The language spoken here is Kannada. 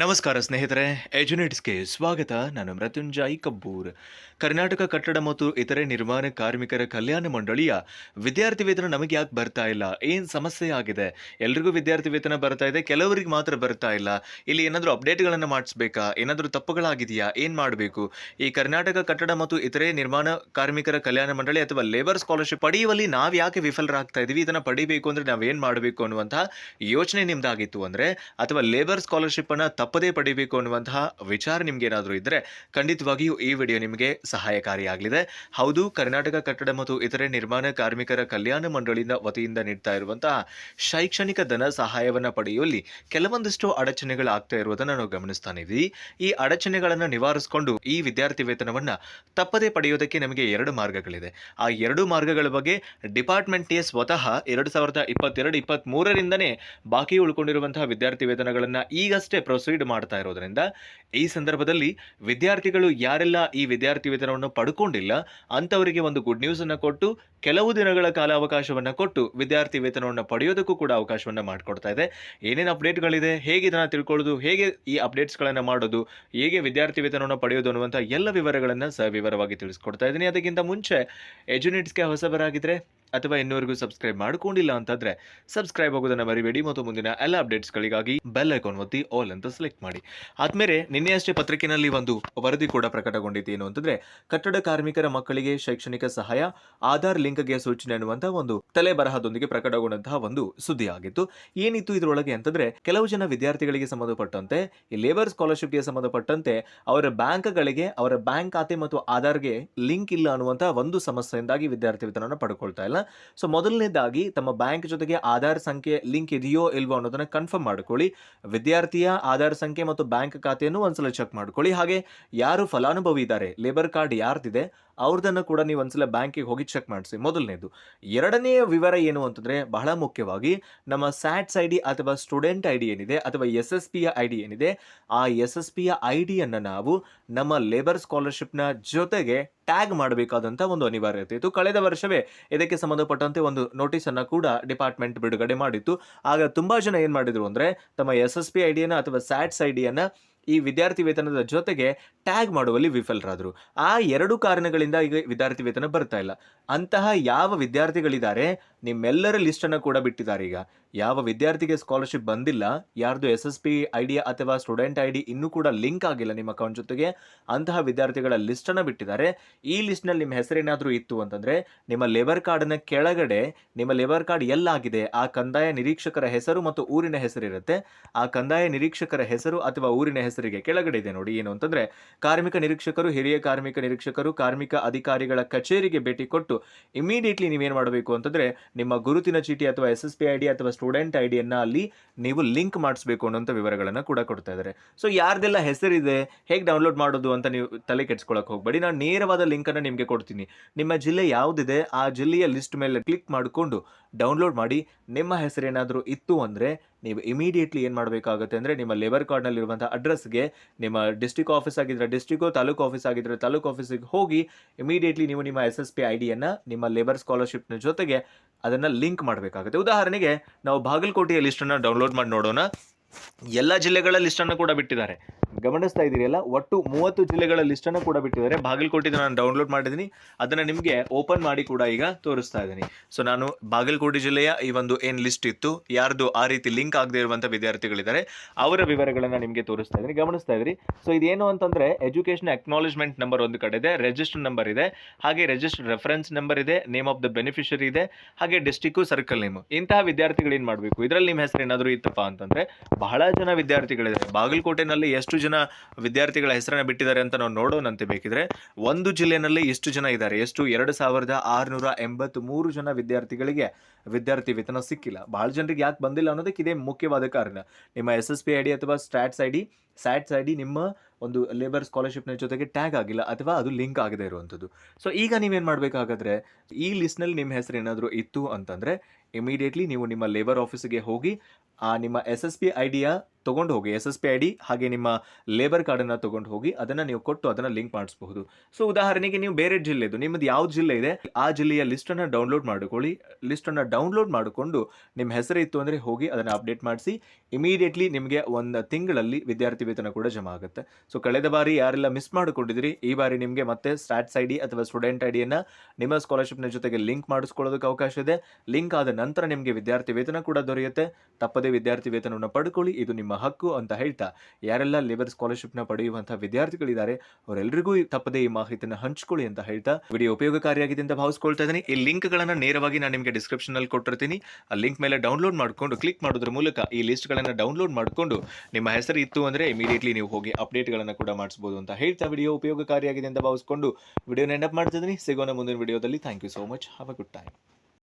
ನಮಸ್ಕಾರ ಸ್ನೇಹಿತರೆ ಎಜುನೇಟ್ಸ್ಗೆ ಸ್ವಾಗತ. ನಾನು ಮೃತ್ಯುಂಜಯ್ ಕಬ್ಬೂರ್. ಕರ್ನಾಟಕ ಕಟ್ಟಡ ಮತ್ತು ಇತರೆ ನಿರ್ಮಾಣ ಕಾರ್ಮಿಕರ ಕಲ್ಯಾಣ ಮಂಡಳಿಯ ವಿದ್ಯಾರ್ಥಿ ವೇತನ ನಮಗೆ ಯಾಕೆ ಬರ್ತಾ ಇಲ್ಲ? ಏನು ಸಮಸ್ಯೆ ಆಗಿದೆ? ಎಲ್ರಿಗೂ ವಿದ್ಯಾರ್ಥಿ ವೇತನ ಬರ್ತಾ ಇದೆ, ಕೆಲವರಿಗೆ ಮಾತ್ರ ಬರ್ತಾ ಇಲ್ಲ. ಇಲ್ಲಿ ಏನಾದರೂ ಅಪ್ಡೇಟ್ಗಳನ್ನು ಮಾಡಿಸ್ಬೇಕಾ? ಏನಾದರೂ ತಪ್ಪುಗಳಾಗಿದೆಯಾ? ಏನು ಮಾಡಬೇಕು? ಈ ಕರ್ನಾಟಕ ಕಟ್ಟಡ ಮತ್ತು ಇತರೆ ನಿರ್ಮಾಣ ಕಾರ್ಮಿಕರ ಕಲ್ಯಾಣ ಮಂಡಳಿ ಅಥವಾ ಲೇಬರ್ ಸ್ಕಾಲರ್ಶಿಪ್ ಪಡೆಯುವಲ್ಲಿ ನಾವು ಯಾಕೆ ವಿಫಲರಾಗ್ತಾ ಇದ್ದೀವಿ ಇದನ್ನು ಪಡಿಬೇಕು ಅಂದರೆ ನಾವೇನು ಮಾಡಬೇಕು ಅನ್ನುವಂತಹ ಯೋಚನೆ ನಿಮ್ದಾಗಿತ್ತು ಅಂದರೆ, ಅಥವಾ ಲೇಬರ್ ಸ್ಕಾಲರ್ಶಿಪ್ ಅನ್ನ ತಪ್ಪದೇ ಪಡಿಬೇಕು ಅನ್ನುವಂತಹ ವಿಚಾರ ನಿಮ್ಗೆ ಏನಾದರೂ ಇದ್ದರೆ ಖಂಡಿತವಾಗಿಯೂ ಈ ವಿಡಿಯೋ ನಿಮಗೆ ಸಹಾಯಕಾರಿಯಾಗಲಿದೆ. ಹೌದು, ಕರ್ನಾಟಕ ಕಟ್ಟಡ ಮತ್ತು ಇತರೆ ನಿರ್ಮಾಣ ಕಾರ್ಮಿಕರ ಕಲ್ಯಾಣ ಮಂಡಳಿಯಿಂದ ವತಿಯಿಂದ ನೀಡ್ತಾ ಇರುವಂತಹ ಶೈಕ್ಷಣಿಕ ಧನ ಸಹಾಯವನ್ನು ಪಡೆಯುವಲ್ಲಿ ಕೆಲವೊಂದಿಷ್ಟು ಅಡಚಣೆಗಳಾಗ್ತಾ ಇರುವುದನ್ನು ನಾವು ಗಮನಿಸ್ತಾನಿದ್ವಿ ಈ ಅಡಚಣೆಗಳನ್ನು ನಿವಾರಿಸಿಕೊಂಡು ಈ ವಿದ್ಯಾರ್ಥಿ ವೇತನವನ್ನು ತಪ್ಪದೇ ಪಡೆಯೋದಕ್ಕೆ ನಮಗೆ ಎರಡು ಮಾರ್ಗಗಳಿದೆ. ಆ ಎರಡು ಮಾರ್ಗಗಳ ಬಗ್ಗೆ ಡಿಪಾರ್ಟ್ಮೆಂಟ್ಗೆ ಸ್ವತಃ ಎರಡು ಸಾವಿರದ ಇಪ್ಪತ್ತೆರಡು ಇಪ್ಪತ್ತ್ ಮೂರರಿಂದನೇ ಬಾಕಿ ಉಳ್ಕೊಂಡಿರುವಂತಹ ವಿದ್ಯಾರ್ಥಿ ವೇತನಗಳನ್ನು ಈಗಷ್ಟೇ ಪ್ರೊಸೀಡ್ ಮಾಡ್ತಾ ಇರೋದ್ರಿಂದ ಈ ಸಂದರ್ಭದಲ್ಲಿ ವಿದ್ಯಾರ್ಥಿಗಳು ಯಾರೆಲ್ಲ ಈ ವಿದ್ಯಾರ್ಥಿ ವೇತನವನ್ನು ಪಡ್ಕೊಂಡಿಲ್ಲ, ಅಂಥವರಿಗೆ ಒಂದು ಗುಡ್ ನ್ಯೂಸ್ ಅನ್ನು ಕೊಟ್ಟು, ಕೆಲವು ದಿನಗಳ ಕಾಲಾವಕಾಶವನ್ನು ಕೊಟ್ಟು ವಿದ್ಯಾರ್ಥಿ ವೇತನವನ್ನು ಪಡೆಯೋದಕ್ಕೂ ಕೂಡ ಅವಕಾಶವನ್ನು ಮಾಡಿಕೊಡ್ತಾ ಇದೆ. ಏನೇನು ಅಪ್ಡೇಟ್ಗಳಿದೆ, ಹೇಗೆ ಇದನ್ನು ತಿಳ್ಕೊಳ್ಳೋದು, ಹೇಗೆ ಈ ಅಪ್ಡೇಟ್ಸ್ಗಳನ್ನು ಮಾಡೋದು, ಹೇಗೆ ವಿದ್ಯಾರ್ಥಿ ವೇತನವನ್ನು ಪಡೆಯೋದು ಅನ್ನುವಂಥ ಎಲ್ಲ ವಿವರಗಳನ್ನು ಸವಿವರವಾಗಿ ತಿಳಿಸ್ಕೊಡ್ತಾ ಇದ್ದೀನಿ. ಅದಕ್ಕಿಂತ ಮುಂಚೆ ಎಜುನಿಟ್ಸ್ಗೆ ಹೊಸಬರಾಗಿದ್ದರೆ ಅಥವಾ ಇನ್ನೂವರೆಗೂ ಸಬ್ಸ್ಕ್ರೈಬ್ ಮಾಡ್ಕೊಂಡಿಲ್ಲ ಅಂತಂದ್ರೆ ಸಬ್ಸ್ಕ್ರೈಬ್ ಆಗೋದನ್ನ ಮರಿಬೇಡಿ ಮತ್ತು ಮುಂದಿನ ಎಲ್ಲ ಅಪ್ಡೇಟ್ಸ್ಗಳಿಗಾಗಿ ಬೆಲ್ ಐಕಾನ್ ಒತ್ತಿ ಆಲ್ ಅಂತ ಸೆಲೆಕ್ಟ್ ಮಾಡಿ. ಆದ್ಮೇಲೆ ನಿನ್ನೆಯಷ್ಟೇ ಪತ್ರಿಕೆಯಲ್ಲಿ ಒಂದು ವರದಿ ಕೂಡ ಪ್ರಕಟಗೊಂಡಿತ್ತು. ಏನು ಅಂತಂದ್ರೆ, ಕಟ್ಟಡ ಕಾರ್ಮಿಕರ ಮಕ್ಕಳಿಗೆ ಶೈಕ್ಷಣಿಕ ಸಹಾಯ, ಆಧಾರ್ ಲಿಂಕ್ಗೆ ಸೂಚನೆ ಅನ್ನುವಂತಹ ಒಂದು ತಲೆ ಬರಹದೊಂದಿಗೆ ಪ್ರಕಟಗೊಂಡಂತಹ ಒಂದು ಸುದ್ದಿ ಆಗಿತ್ತು ಏನಿತ್ತು ಇದರೊಳಗೆ ಅಂತಂದ್ರೆ, ಕೆಲವು ಜನ ವಿದ್ಯಾರ್ಥಿಗಳಿಗೆ ಸಂಬಂಧಪಟ್ಟಂತೆ, ಈ ಲೇಬರ್ ಸ್ಕಾಲರ್ಶಿಪ್ಗೆ ಸಂಬಂಧಪಟ್ಟಂತೆ ಅವರ ಬ್ಯಾಂಕ್ಗಳಿಗೆ, ಅವರ ಬ್ಯಾಂಕ್ ಖಾತೆ ಮತ್ತು ಆಧಾರ್ಗೆ ಲಿಂಕ್ ಇಲ್ಲ ಅನ್ನುವಂತಹ ಒಂದು ಸಮಸ್ಯೆಯಿಂದಾಗಿ ವಿದ್ಯಾರ್ಥಿ ವೇತನ ಪಡ್ಕೊಳ್ತಾ ಇಲ್ಲ. ಸೊ ಮೊದಲನೇದಾಗಿ ತಮ್ಮ ಬ್ಯಾಂಕ್ ಜೊತೆಗೆ ಆಧಾರ್ ಸಂಖ್ಯೆ ಲಿಂಕ್ ಇದೆಯೋ ಇಲ್ವೋ ಅನ್ನೋದನ್ನ ಕನ್ಫರ್ಮ್ ಮಾಡ್ಕೊಳ್ಳಿ. ವಿದ್ಯಾರ್ಥಿಯ ಆಧಾರ್ ಸಂಖ್ಯೆ ಮತ್ತು ಬ್ಯಾಂಕ್ ಖಾತೆಯನ್ನು ಒಂದ್ಸಲ ಚೆಕ್ ಮಾಡ್ಕೊಳ್ಳಿ. ಹಾಗೆ ಯಾರು ಫಲಾನುಭವಿ ಇದ್ದಾರೆ ಲೇಬರ್ ಕಾರ್ಡ್ ಯಾರ್ದಿದೆ ಅವ್ರದನ್ನು ಕೂಡ ನೀವು ಒಂದ್ಸಲ ಬ್ಯಾಂಕಿಗೆ ಹೋಗಿ ಚೆಕ್ ಮಾಡಿಸಿ. ಮೊದಲನೇದು. ಎರಡನೆಯ ವಿವರ ಏನು ಅಂತಂದರೆ ಬಹಳ ಮುಖ್ಯವಾಗಿ ನಮ್ಮ ಸ್ಯಾಟ್ಸ್ ಐ ಡಿ ಅಥವಾ ಸ್ಟೂಡೆಂಟ್ ಐ ಡಿ ಏನಿದೆ ಅಥವಾ ಎಸ್ ಎಸ್ ಪಿಯ ಐ ಡಿ ಏನಿದೆ, ಆ ಎಸ್ ಎಸ್ ಪಿಯ ಐ ಡಿಯನ್ನು ನಾವು ನಮ್ಮ ಲೇಬರ್ ಸ್ಕಾಲರ್ಶಿಪ್ನ ಜೊತೆಗೆ ಟ್ಯಾಗ್ ಮಾಡಬೇಕಾದಂಥ ಒಂದು ಅನಿವಾರ್ಯತೆ ಇತ್ತು. ಕಳೆದ ವರ್ಷವೇ ಇದಕ್ಕೆ ಸಂಬಂಧಪಟ್ಟಂತೆ ಒಂದು ನೋಟಿಸನ್ನು ಕೂಡ ಡಿಪಾರ್ಟ್ಮೆಂಟ್ ಬಿಡುಗಡೆ ಮಾಡಿತ್ತು. ಆಗ ತುಂಬ ಜನ ಏನು ಮಾಡಿದರು ಅಂದರೆ, ತಮ್ಮ ಎಸ್ ಎಸ್ ಪಿ ಐ ಡಿಯನ್ನು ಅಥವಾ ಸ್ಯಾಟ್ಸ್ ಐ ಡಿಯನ್ನ ಈ ವಿದ್ಯಾರ್ಥಿ ವೇತನದ ಜೊತೆಗೆ ಟ್ಯಾಗ್ ಮಾಡುವಲ್ಲಿ ವಿಫಲರಾದರು. ಆ ಎರಡು ಕಾರಣಗಳಿಂದ ಈಗ ವಿದ್ಯಾರ್ಥಿ ವೇತನ ಬರ್ತಾ ಇಲ್ಲ. ಅಂತಹ ಯಾವ ವಿದ್ಯಾರ್ಥಿಗಳಿದ್ದಾರೆ, ನಿಮ್ಮೆಲ್ಲರ ಲಿಸ್ಟನ್ನು ಕೂಡ ಬಿಟ್ಟಿದ್ದಾರೆ ಈಗ. ಯಾವ ವಿದ್ಯಾರ್ಥಿಗೆ ಸ್ಕಾಲರ್ಶಿಪ್ ಬಂದಿಲ್ಲ, ಯಾರ್ದು ಎಸ್ ಎಸ್ ಪಿ ಐ ಅಥವಾ ಸ್ಟೂಡೆಂಟ್ ಐ ಡಿ ಇನ್ನೂ ಕೂಡ ಲಿಂಕ್ ಆಗಿಲ್ಲ ನಿಮ್ಮ ಅಕೌಂಟ್ ಜೊತೆಗೆ, ಅಂತಹ ವಿದ್ಯಾರ್ಥಿಗಳ ಲಿಸ್ಟನ್ನು ಬಿಟ್ಟಿದ್ದಾರೆ. ಈ ಲಿಸ್ಟ್ನಲ್ಲಿ ನಿಮ್ಮ ಹೆಸರೇನಾದರೂ ಇತ್ತು ಅಂತಂದರೆ, ನಿಮ್ಮ ಲೇಬರ್ ಕಾರ್ಡ್ನ ಕೆಳಗಡೆ, ನಿಮ್ಮ ಲೇಬರ್ ಕಾರ್ಡ್ ಎಲ್ಲಾಗಿದೆ, ಆ ಕಂದಾಯ ನಿರೀಕ್ಷಕರ ಹೆಸರು ಮತ್ತು ಊರಿನ ಹೆಸರಿರುತ್ತೆ. ಆ ಕಂದಾಯ ನಿರೀಕ್ಷಕರ ಹೆಸರು ಅಥವಾ ಊರಿನ ಹೆಸರಿಗೆ ಕೆಳಗಡೆ ಇದೆ ನೋಡಿ ಏನು ಅಂತಂದ್ರೆ, ಕಾರ್ಮಿಕ ನಿರೀಕ್ಷಕರು, ಹಿರಿಯ ಕಾರ್ಮಿಕ ನಿರೀಕ್ಷಕರು, ಕಾರ್ಮಿಕ ಅಧಿಕಾರಿಗಳ ಕಚೇರಿಗೆ ಭೇಟಿ ಕೊಟ್ಟು ಇಮಿಡಿಯೇಟ್ಲಿ ನೀವೇನು ಮಾಡಬೇಕು ಅಂತಂದ್ರೆ, ನಿಮ್ಮ ಗುರುತಿನ ಚೀಟಿ ಅಥವಾ ಎಸ್ ಎಸ್ ಐ ಡಿ ಅಥವಾ ಸ್ಟೂಡೆಂಟ್ ಐ ಡಿಯನ್ನು ಅಲ್ಲಿ ನೀವು ಲಿಂಕ್ ಮಾಡಿಸ್ಬೇಕು ಅನ್ನೋಂಥ ವಿವರಗಳನ್ನು ಕೂಡ ಕೊಡ್ತಾ ಇದ್ದಾರೆ ಸೊ ಯಾರ್ದೆಲ್ಲ ಹೆಸರಿದೆ, ಹೇಗೆ ಡೌನ್ಲೋಡ್ ಮಾಡೋದು ಅಂತ ನೀವು ತಲೆ ಕೆಡ್ಸ್ಕೊಳಕ್ಕೆ ಹೋಗಬೇಡಿ. ನಾನು ನೇರವಾದ ಲಿಂಕನ್ನು ನಿಮಗೆ ಕೊಡ್ತೀನಿ. ನಿಮ್ಮ ಜಿಲ್ಲೆ ಯಾವುದಿದೆ, ಆ ಜಿಲ್ಲೆಯ ಲಿಸ್ಟ್ ಮೇಲೆ ಕ್ಲಿಕ್ ಮಾಡಿಕೊಂಡು ಡೌನ್ಲೋಡ್ ಮಾಡಿ. ನಿಮ್ಮ ಹೆಸರೇನಾದರೂ ಇತ್ತು ಅಂದರೆ ನೀವು ಇಮಿಡಿಯೇಟ್ಲಿ ಏನು ಮಾಡಬೇಕಾಗುತ್ತೆ ಅಂದರೆ ನಿಮ್ಮ ಲೇಬರ್ ಕಾರ್ಡ್ನಲ್ಲಿರುವಂಥ ಅಡ್ರೆಸ್ಗೆ ನಿಮ್ಮ ಡಿಸ್ಟಿಕ್ ಆಫೀಸ್ ಆಗಿದ್ದರೆ ಡಿಸ್ಟಿಕ್ಕು ತಾಲೂಕು ಆಫೀಸ್ ಆಗಿದ್ದರೆ ತಾಲೂಕು ಆಫೀಸಿಗೆ ಹೋಗಿ ಇಮಿಡಿಯೇಟ್ಲಿ ನೀವು ನಿಮ್ಮ ಎಸ್ ಎಸ್ ಪಿ ಐ ಡಿಯನ್ನು ನಿಮ್ಮ ಲೇಬರ್ ಸ್ಕಾಲರ್ಶಿಪ್ನ ಜೊತೆಗೆ ಅದನ್ನು ಲಿಂಕ್ ಮಾಡಬೇಕಾಗುತ್ತೆ. ಉದಾಹರಣೆಗೆ ನಾವು ಬಾಗಲಕೋಟೆಯ ಲಿಸ್ಟನ್ನು ಡೌನ್ಲೋಡ್ ಮಾಡಿ ನೋಡೋಣ. ಎಲ್ಲ ಜಿಲ್ಲೆಗಳ ಲಿಸ್ಟನ್ನು ಕೂಡ ಬಿಟ್ಟಿದ್ದಾರೆ. ಗಮನಿಸ್ತಾ ಇದ್ದೀರಲ್ಲ ಒಟ್ಟು ಮೂವತ್ತು ಜಿಲ್ಲೆಗಳ ಲಿಸ್ಟನ್ನು ಕೂಡ ಬಿಟ್ಟಿದ್ದಾರೆ. ಬಾಗಲಕೋಟೆದು ನಾನು ಡೌನ್ಲೋಡ್ ಮಾಡಿದ್ದೀನಿ. ಅದನ್ನ ನಿಮಗೆ ಓಪನ್ ಮಾಡಿ ಕೂಡ ಈಗ ತೋರಿಸ್ತಾ ಇದ್ದೀನಿ. ಸೊ ನಾನು ಬಾಗಲಕೋಟೆ ಜಿಲ್ಲೆಯ ಈ ಒಂದು ಏನು ಲಿಸ್ಟ್ ಇತ್ತು, ಯಾರ್ದು ಆ ರೀತಿ ಲಿಂಕ್ ಆಗದೆ ಇರುವಂಥ ವಿದ್ಯಾರ್ಥಿಗಳಿದ್ದಾರೆ, ಅವರ ವಿವರಗಳನ್ನ ನಿಮಗೆ ತೋರಿಸ್ತಾ ಇದ್ದೀನಿ. ಗಮನಿಸ್ತಾ ಇದ್ರಿ ಸೊ ಇದೇನು ಅಂತಂದರೆ ಎಜುಕೇಷನ್ ಅಕ್ನಾಲೇಜ್ಮೆಂಟ್ ನಂಬರ್ ಒಂದು ಕಡೆ ಇದೆ ರಿಜಿಸ್ಟರ್ ನಂಬರ್ ಇದೆ, ಹಾಗೆ ರಿಜಿಸ್ಟರ್ ರೆಫರೆನ್ಸ್ ನಂಬರ್ ಇದೆ ನೇಮ್ ಆಫ್ ದ ಬೆನಿಫಿಷರಿ ಇದೆ, ಹಾಗೆ ಡಿಸ್ಟಿಕ್ಕು ಸರ್ಕಲ್ ನೇಮು ಇಂತಹ ವಿದ್ಯಾರ್ಥಿಗಳು ಏನು ಮಾಡಬೇಕು? ಇದರಲ್ಲಿ ನಿಮ್ಮ ಹೆಸರು ಏನಾದರೂ ಇತ್ತಪ್ಪ ಅಂತಂದರೆ, ಬಹಳ ಜನ ವಿದ್ಯಾರ್ಥಿಗಳಿದ್ದಾರೆ. ಬಾಗಲಕೋಟೆನಲ್ಲಿ ಎಷ್ಟು ಜನ ವಿದ್ಯಾರ್ಥಿಗಳ ಹೆಸರನ್ನು ಬಿಟ್ಟಿದ್ದಾರೆ ಅಂತ ನಾವು ನೋಡೋಣಂತೆ ಬೇಕಿದ್ರೆ. ಒಂದು ಜಿಲ್ಲೆನಲ್ಲಿ ಎಷ್ಟು ಜನ ಇದ್ದಾರೆ. ಎಷ್ಟು? ಎರಡು ಸಾವಿರದ ಆರುನೂರ ಎಂಬತ್ತ್ ಮೂರು ಜನ ವಿದ್ಯಾರ್ಥಿಗಳಿಗೆ ವಿದ್ಯಾರ್ಥಿ ವೇತನ ಸಿಕ್ಕಿಲ್ಲ. ಬಹಳ ಜನರಿಗೆ ಯಾಕೆ ಬಂದಿಲ್ಲ ಅನ್ನೋದಕ್ಕೆ ಇದೇ ಮುಖ್ಯವಾದ ಕಾರಣ. ನಿಮ್ಮ S S P I D ಅಥವಾ STATS I D SATS I D ನಿಮ್ಮ ಒಂದು ಲೇಬರ್ ಸ್ಕಾಲರ್ಶಿಪ್ನ ಜೊತೆಗೆ ಟ್ಯಾಗ್ ಆಗಿಲ್ಲ ಅಥವಾ ಅದು ಲಿಂಕ್ ಆಗದೆ ಇರುವಂಥದ್ದು. ಸೊ ಈಗ ನೀವೇನು ಮಾಡಬೇಕಾಗಾದ್ರೆ, ಈ ಲಿಸ್ಟ್ನಲ್ಲಿ ನಿಮ್ಮ ಹೆಸರು ಏನಾದರೂ ಇತ್ತು ಅಂತಂದರೆ ಇಮಿಡಿಯೇಟ್ಲಿ ನೀವು ನಿಮ್ಮ ಲೇಬರ್ ಆಫೀಸಿಗೆ ಹೋಗಿ, ಆ ನಿಮ್ಮ ಎಸ್ ಎಸ್ ಪಿ ಐ ಡಿಯ ತೊಗೊಂಡು ಹೋಗಿ S S P I D ಹಾಗೆ ನಿಮ್ಮ ಲೇಬರ್ ಕಾರ್ಡನ್ನು ತೊಗೊಂಡು ಹೋಗಿ ಅದನ್ನು ನೀವು ಕೊಟ್ಟು ಅದನ್ನು ಲಿಂಕ್ ಮಾಡಿಸಬಹುದು. ಸೊ ಉದಾಹರಣೆಗೆ ನೀವು ಬೇರೆ ಜಿಲ್ಲೆದು ನಿಮ್ಮದು ಯಾವ ಜಿಲ್ಲೆ ಇದೆ, ಆ ಜಿಲ್ಲೆಯ ಲಿಸ್ಟನ್ನು ಡೌನ್ಲೋಡ್ ಮಾಡಿಕೊಳ್ಳಿ. ಲಿಸ್ಟನ್ನು ಡೌನ್ಲೋಡ್ ಮಾಡಿಕೊಂಡು ನಿಮ್ಮ ಹೆಸರು ಇತ್ತು ಅಂದರೆ ಹೋಗಿ ಅದನ್ನು ಅಪ್ಡೇಟ್ ಮಾಡಿಸಿ ಇಮಿಡಿಯೇಟ್ಲಿ ನಿಮಗೆ ಒಂದು ತಿಂಗಳಲ್ಲಿ ವಿದ್ಯಾರ್ಥಿ ವೇತನ ಕೂಡ ಜಮಾ ಆಗುತ್ತೆ. ಸೊ ಕಳೆದ ಬಾರಿ ಯಾರೆಲ್ಲ ಮಿಸ್ ಮಾಡಿಕೊಂಡಿದ್ರಿ, ಈ ಬಾರಿ ನಿಮಗೆ ಮತ್ತೆ ಸ್ಟಾಟ್ಸ್ ಐ ಡಿ ಅಥವಾ ಸ್ಟೂಡೆಂಟ್ ಐ ಡಿಯನ್ನು ನಿಮ್ಮ ಸ್ಕಾಲರ್ಶಿಪ್ನ ಜೊತೆಗೆ ಲಿಂಕ್ ಮಾಡಿಸ್ಕೊಳ್ಳೋದಕ್ಕೆ ಅವಕಾಶ ಇದೆ. ಲಿಂಕ್ ಆದ ನಂತರ ನಿಮಗೆ ವಿದ್ಯಾರ್ಥಿ ವೇತನ ಕೂಡ ದೊರೆಯುತ್ತೆ. ತಪ್ಪದೇ ವಿದ್ಯಾರ್ಥಿ ವೇತನವನ್ನು ಪಡ್ಕೊಳ್ಳಿ, ಇದು ನಿಮ್ಮ ಹಕ್ಕು ಅಂತ ಹೇಳ್ತಾ ಯಾರೆಲ್ಲ ಲೇಬರ್ ಸ್ಕಾಲರ್ಶಿಪ್ನ ಪಡೆಯುವಂತಹ ವಿದ್ಯಾರ್ಥಿಗಳಿದ್ದಾರೆ ಅವರೆಲ್ಲರಿಗೂ ತಪ್ಪದೇ ಈ ಮಾಹಿತಿಯನ್ನು ಹಂಚಿಕೊಳ್ಳಿ ಅಂತ ಹೇಳ್ತಾ ವಿಡಿಯೋ ಉಪಯೋಗಕಾರಿಯಾಗಿದೆ ಅಂತ ಭಾವಿಸ್ಕೊಳ್ತಾ ಇದ್ದೀನಿ. ಈ ಲಿಂಕ್ಗಳನ್ನು ನೇರವಾಗಿ ನಾನು ನಿಮಗೆ ಡಿಸ್ಕ್ರಿಪ್ಷನಲ್ಲಿ ಕೊಟ್ಟಿರ್ತೀನಿ. ಆ ಲಿಂಕ್ ಮೇಲೆ ಡೌನ್ಲೋಡ್ ಮಾಡಿಕೊಂಡು ಕ್ಲಿಕ್ ಮಾಡೋದ್ರ ಮೂಲಕ ಈ ಲಿಸ್ಟ್ಗಳನ್ನು ಡೌನ್ಲೋಡ್ ಮಾಡಿಕೊಂಡು ನಿಮ್ಮ ಹೆಸರು ಇತ್ತು ಅಂದರೆ ಇಮಿಡಿಯೇಟ್ಲಿ ನೀವು ಹೋಗಿ ಅಪ್ಡೇಟ್ಗಳನ್ನು ಕೂಡ ಮಾಡಿಸ್ಬೋದು ಅಂತ ಹೇಳ್ತಾ ವಿಡಿಯೋ ಉಪಯೋಗಕಾರಿಯಾಗಿದೆ ಅಂತ ಭಾವಿಸ್ಕೊಂಡು ವಿಡಿಯೋನ ನೆನಪು ಮಾಡ್ತಿದ್ದೀನಿ. ಸಿಗೋಣ ಮುಂದಿನ ವಿಡಿಯೋದಲ್ಲಿ. Thank you so much have a good time